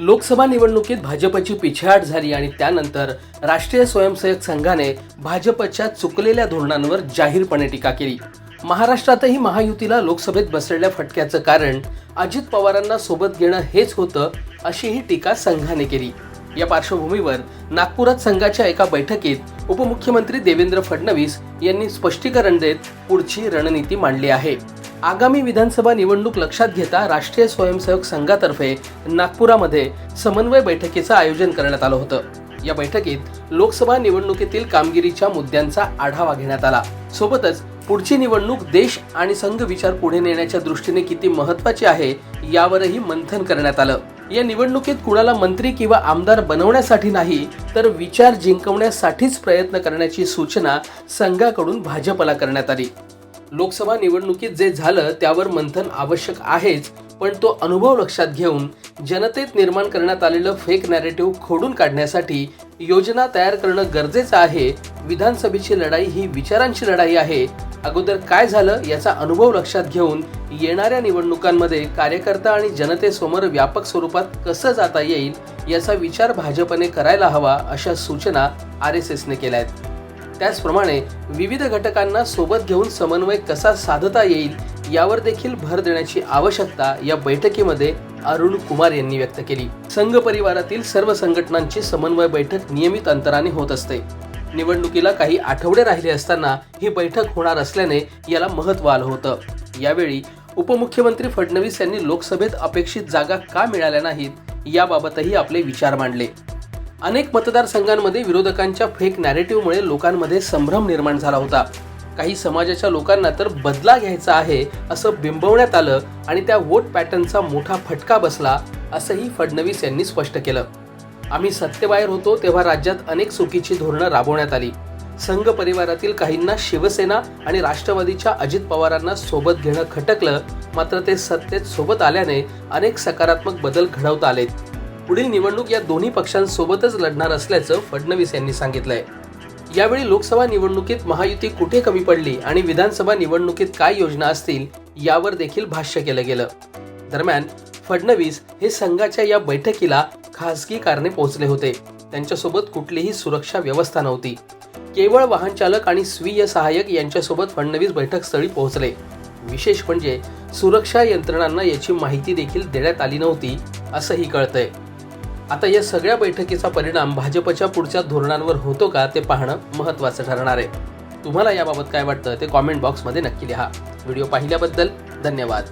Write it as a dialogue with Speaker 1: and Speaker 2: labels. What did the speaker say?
Speaker 1: लोकसभा निवडणुकीत भाजपची पिछेहाट झाली आणि त्यानंतर राष्ट्रीय स्वयंसेवक संघाने भाजपच्या चुकलेल्या धोरणांवर जाहीरपणे टीका केली. महाराष्ट्रातही महायुतीला लोकसभेत बसलेल्या फटक्याचं कारण अजित पवारांना सोबत घेणं हेच होतं अशीही टीका संघाने केली. या पार्श्वभूमीवर नागपुरात संघाच्या एका बैठकीत उपमुख्यमंत्री देवेंद्र फडणवीस यांनी स्पष्टीकरण देत पुढची रणनीती मांडली आहे. आगामी विधानसभा निवडणूक लक्षात घेता राष्ट्रीय स्वयंसेवक संघातर्फे नागपुरामध्ये समन्वय बैठकीचं आयोजन करण्यात आलं होतं. या बैठकीत लोकसभा निवडणुकीतील कामगिरीच्या मुद्द्यांचा आढावा घेण्यात आला. सोबतच पुढची निवडणूक देश आणि संघ विचार पुढे नेण्याच्या दृष्टीने किती महत्वाची आहे यावरही मंथन करण्यात आलं. या निवडणुकीत कुणाला मंत्री किंवा आमदार बनवण्यासाठी नाही तर विचार जिंकवण्यासाठीच प्रयत्न करण्याची सूचना संघाकडून भाजपला करण्यात आली. लोकसभा निवडणुकीत जे झालं त्यावर मंथन आवश्यक आहेच पण तो अनुभव लक्षात घेऊन जनतेत निर्माण करण्यात आलेलं फेक नॅरेटिव्ह खोडून काढण्यासाठी योजना तयार करणं गरजेचं आहे. विधानसभेची लढाई ही विचारांची लढाई आहे. अगोदर काय झालं याचा अनुभव लक्षात घेऊन येणाऱ्या निवडणुकांमध्ये कार्यकर्ता आणि जनतेसमोर व्यापक स्वरूपात कसं जाता येईल याचा विचार भाजपने करायला हवा अशा सूचना आर एस एसने केल्या आहेत. त्याचप्रमाणे विविध घटकांना सोबत घेऊन समन्वय कसा साधता येईल यावर देखील भर देण्याची आवश्यकता या बैठकीमध्ये अरुण कुमार यांनी व्यक्त केली. संघ परिवारातील सर्व संघटनांची समन्वय बैठक नियमित अंतराने होत असते. निवडणुकीला काही आठवडे राहिले असताना ही बैठक होणार असल्याने याला महत्त्व आलं होतं. यावेळी उपमुख्यमंत्री फडणवीस यांनी लोकसभेत अपेक्षित जागा का मिळाल्या नाहीत याबाबतही आपले विचार मांडले. अनेक मतदारसंघांमध्ये विरोधकांच्या फेक नॅरेटिव्हमुळे लोकांमध्ये संभ्रम निर्माण झाला होता. काही समाजाच्या लोकांना तर बदला घ्यायचा आहे असं बिंबवण्यात आलं आणि त्या वोट पॅटर्नचा मोठा फटका बसला असंही फडणवीस यांनी स्पष्ट केलं. आम्ही सत्तेबाहेर होतो तेव्हा राज्यात अनेक चुकीची धोरणं राबवण्यात आली. संघ परिवारातील काहींना शिवसेना आणि राष्ट्रवादीच्या अजित पवारांना सोबत घेणं खटकलं मात्र ते सत्तेत सोबत आल्याने अनेक सकारात्मक बदल घडवता आलेत. पुढील निवडणूक या दोन्ही पक्षांसोबतच लढणार असल्याचं फडणवीस यांनी सांगितलंय. यावेळी लोकसभा निवडणुकीत महायुती कुठे कमी पडली आणि विधानसभा निवडणुकीत काय योजना असतील यावर देखील भाष्य केलं गेलं. दरम्यान फडणवीस हे संघाच्या या बैठकीला खासगी कारणे पोहोचले होते. त्यांच्यासोबत कुठलीही सुरक्षा व्यवस्था नव्हती. केवळ वाहन चालक आणि स्वीय सहाय्यक यांच्यासोबत फडणवीस बैठकस्थळी पोहोचले. विशेष म्हणजे सुरक्षा यंत्रणांना याची माहिती देखील देण्यात आली नव्हती असंही कळतंय. आता या सगळ्या बैठकीचा परिणाम भाजपच्या पुढच्या धोरणांवर होतो का ते पाहणं महत्त्वाचं ठरणार आहे. तुम्हाला याबाबत काय वाटतं ते कॉमेंट बॉक्समध्ये नक्की लिहा. व्हिडिओ पाहिल्याबद्दल धन्यवाद.